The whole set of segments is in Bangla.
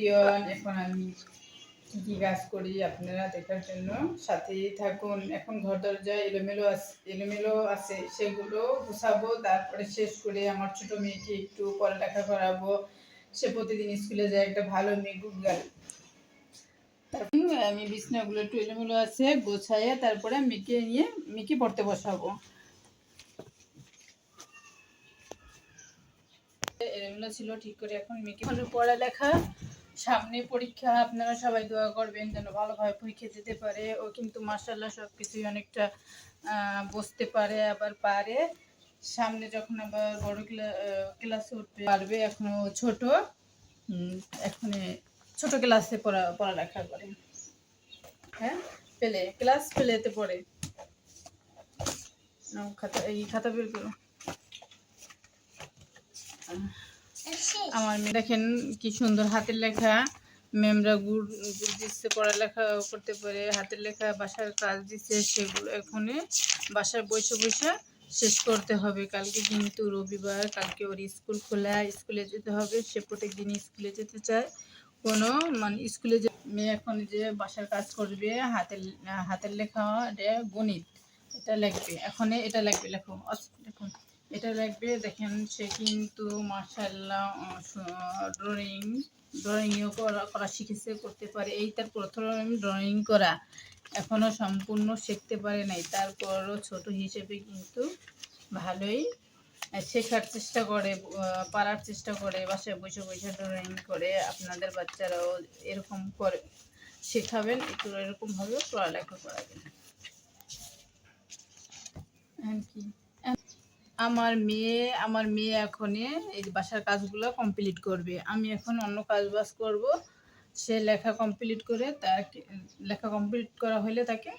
এভরিওয়ান এখন আমি কি কাজ করি আপনারা দেখার জন্য। সাথেই থাকুন। এখন ঘর দরজায় এলোমেলো আছে এলোমেলো আছে, সেগুলো গুছাবো, তারপরে শেষ করে আমার ছোট মেয়েকে একটু পড়ালেখা করাবো। সে প্রতিদিন স্কুলে যায়, একটা ভালো মেয়ে গুড গার্ল তারপর আমি বিছনাগুলো একটু এলোমেলো আছে গোছাইয়ে তারপরে মেয়েকে নিয়ে, মেয়েকে পড়তে বসাবো। এগুলো ছিল, ঠিক করে এখন মেয়েকে পড়ালেখা সামনে পরীক্ষা, আপনারা সবাই দোয়া করবেন যেন ভালোভাবে পরীক্ষা দিতে পারে। ও কিন্তু মার্শাল্লাহ সব কিছুই অনেকটা বসতে পারে, আবার পারে। সামনে যখন আবার বড় ক্লাসে উঠতে পারবে। এখনও ছোট। এখন ছোট ক্লাসে পড়া, পড়ালেখা করে। হ্যাঁ? পেলে, ক্লাস পেলেতে পড়ে। খাতা, এই খাতা বের করো। আমার মেয়ে দেখেন কি সুন্দর হাতের লেখা। ম্যামরা গুড় গুড় দিচ্ছে, পড়ালেখা করতে পারে, হাতের লেখা, বাসার কাজ দিচ্ছে, সেগুলো এখন বাসার বসে বসে শেষ করতে হবে। কালকে কিন্তু রবিবার, কালকে ওর স্কুল খোলা, স্কুলে যেতে হবে, সে প্রত্যেক দিন স্কুলে যেতে চায়। কোনো মানে স্কুলে যে মেয়ে এখন যে বাসার কাজ করবে, হাতের হাতের লেখা গণিত, এটা লাগবে এখন এটা লাগবে লেখো দেখুন এটা লাগবে, দেখেন সে কিন্তু মার্শাল্লাহ ড্রয়িং ড্রয়িংও করা করা শিখেছে, করতে পারে। এই তার প্রথম ড্রয়িং করা। এখনও সম্পূর্ণ শিখতে পারে নাই। তারপরও ছোট হিসেবে কিন্তু ভালোই শেখার চেষ্টা করে পারার চেষ্টা করে, বাসায় বসে বসে ড্রয়িং করে। আপনাদের বাচ্চারাও এরকম করে, শেখাবেন, একটু এরকমভাবে পড়ালেখা করাবেন। আর কি? আমার মেয়ে আমার মেয়ে এখনই এই বাসার কাজগুলো কমপ্লিট করবে। আমি এখন অন্য কাজ বাজ করব। সে লেখা কমপ্লিট করে তার লেখা কমপ্লিট করা হলে তাকে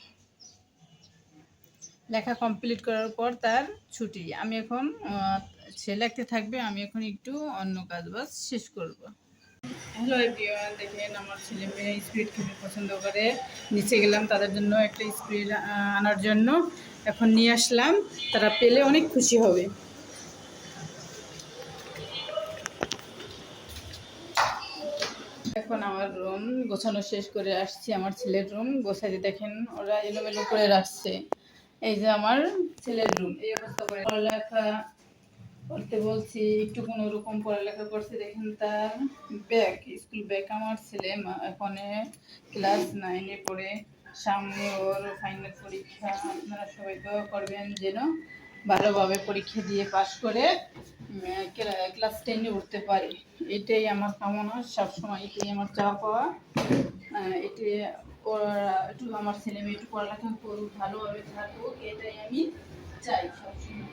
লেখা কমপ্লিট করার পর তার ছুটি। আমি এখন সে লেখতে থাকবে, আমি এখন একটু অন্য কাজ বাজ শেষ করব। হ্যালো এভরিওয়ান, দেখেন আমার ছেলে মেয়ে স্পিড খেতে পছন্দ করে। নিচে গেলাম তাদের জন্য একটা স্পিড আনার জন্য। এখন নিয়ে আসলাম, তারা পেলে অনেক খুশি হবে। এখন আমার রুম গোছানো শেষ করে আসছি, আমার ছেলের রুম। গোছাইতে দেখেন ওরা এলোমেলো করে রাখছে। এই যে আমার ছেলের রুম, এই অবস্থা করে। পড়ালেখা করতে বলছি একটু কোনো রকম পড়ালেখা করছে। দেখেন তার ব্যাগ স্কুল ব্যাগ আমার ছেলে এখন ক্লাস নাইনে পড়ে। সামনে ওর ফাইনাল পরীক্ষা, আপনারা সবাই দোয়া করবেন যেন ভালোভাবে পরীক্ষা দিয়ে পাশ করে ক্লাস টেনে উঠতে পারে। এটাই আমার কামনা, সবসময় এটাই আমার চাওয়া পাওয়া। এটাই একটু আমার ছেলে মেয়ে একটু পড়ালেখা করুক, ভালোভাবে থাকুক, এটাই আমি চাই সবসময়।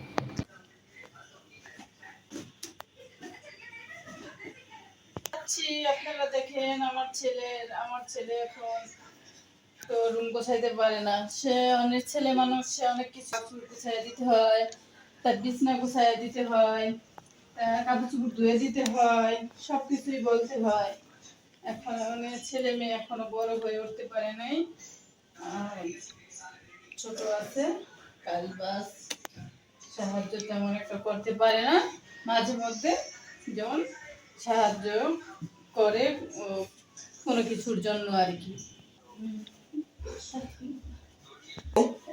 যাচ্ছি আপনারা দেখেন আমার ছেলের, আমার ছেলে এখন তো রুম গোছাইতে পারে না। সে অনেক ছেলে মানুষ, সে অনেক কিছু কাপড় গুছাই দিতে হয়, তার বিছনা গুছাই দিতে হয় কাপড় চুপড় ধুয়ে দিতে হয় সব কিছুই বলতে হয়। এখন অনেক ছেলে মেয়ে এখনও বড় হয়ে উঠতে পারে নাই। ছোট আছে কাজ বাস সাহায্য তেমন একটা করতে পারে না। মাঝে মধ্যে যেমন সাহায্য করে কোনো কিছুর জন্য আর কি।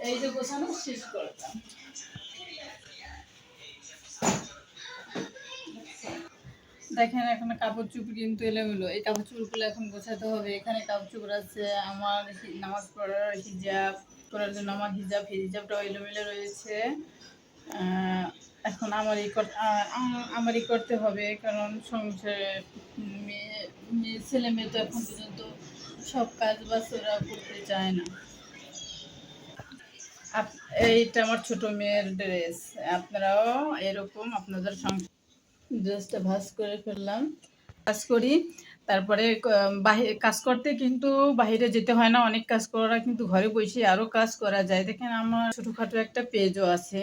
এই যে গোছানো, শেষ করতাম দেখেন, এখন কাপড় চুপড় কিন্তু এলোমেলো। এই কাপড় চুপড়গুলো এখন গোছাতে হবে। এখানে কাপড় চুপড় আছে, আমার নামাজ পড়ার হিজাব করার জন্য আমার হিজাব হিজাবটাও এলোমেলো রয়েছে। এখন আমারই আমারই করতে হবে, কারণ সংসারে মেয়ে মেয়ে, ছেলে মেয়ে তো এখন পর্যন্ত সব কাজ বাজ ওরা করতে চায় না। এইটা আমার ছোট মেয়ের ড্রেস, আপনারাও এরকম আপনাদের সংসার ড্রেসটা ভাস করে ফেললাম। কাজ করি, তারপরে ক- বাহি কাজ করতে কিন্তু বাইরে যেতে হয় না, অনেক কাজ করা কিন্তু ঘরে বসে আরও কাজ করা যায়। দেখেন আমার ছোটোখাটো একটা পেজও আছে।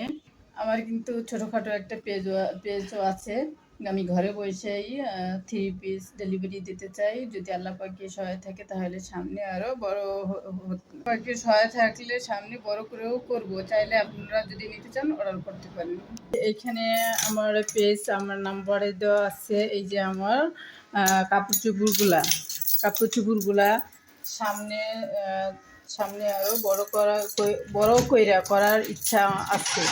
আমার কিন্তু ছোটোখাটো একটা পেজও পেজও আছে। আমি ঘরে বসেই থ্রি পিস ডেলিভারি দিতে চাই। যদি আল্লাহ পাকে সহায় থাকে তাহলে সামনে আরও বড় পাকে সহায় থাকলে সামনে বড় করেও করব। চাইলে আপনারা যদি নিতে চান অর্ডার করতে পারেন। এখানে আমার পেজ আমার নাম্বারে দেওয়া আছে। এই যে আমার কাপড় চোপড়গুলা, কাপড় চুপুরগুলা সামনে সামনে আরও বড় করা বড় কইরা করার ইচ্ছা আছে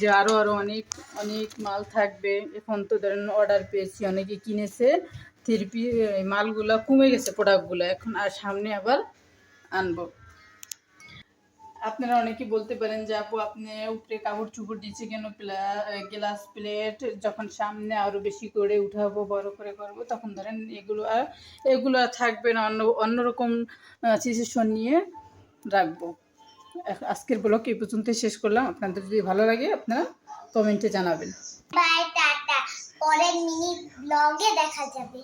যে আরও আরও অনেক অনেক মাল থাকবে। এখন তো ধরেন অর্ডার পেয়েছি, অনেকে কিনেছে থ্রিপি মালগুলা কমে গেছে প্রোডাক্টগুলো এখন আর সামনে আবার আনব। আপনারা অনেকে বলতে পারেন যে, আপু, আপনি উপরে কাপড় চুপড় দিচ্ছে কেন? গ্লাস প্লেট যখন সামনে আরও বেশি করে উঠাবো, বড় করে করব, তখন ধরেন এগুলো আর এগুলো আর থাকবে না। অন্য অন্যরকম সিচুয়েশন নিয়ে রাখব। আজকের ব্লগ এই পর্যন্ত শেষ করলাম। আপনাদের যদি ভালো লাগে, আপনারা কমেন্টে জানাবেন। By, tata. পরের মিনি ব্লগে দেখা যাবে।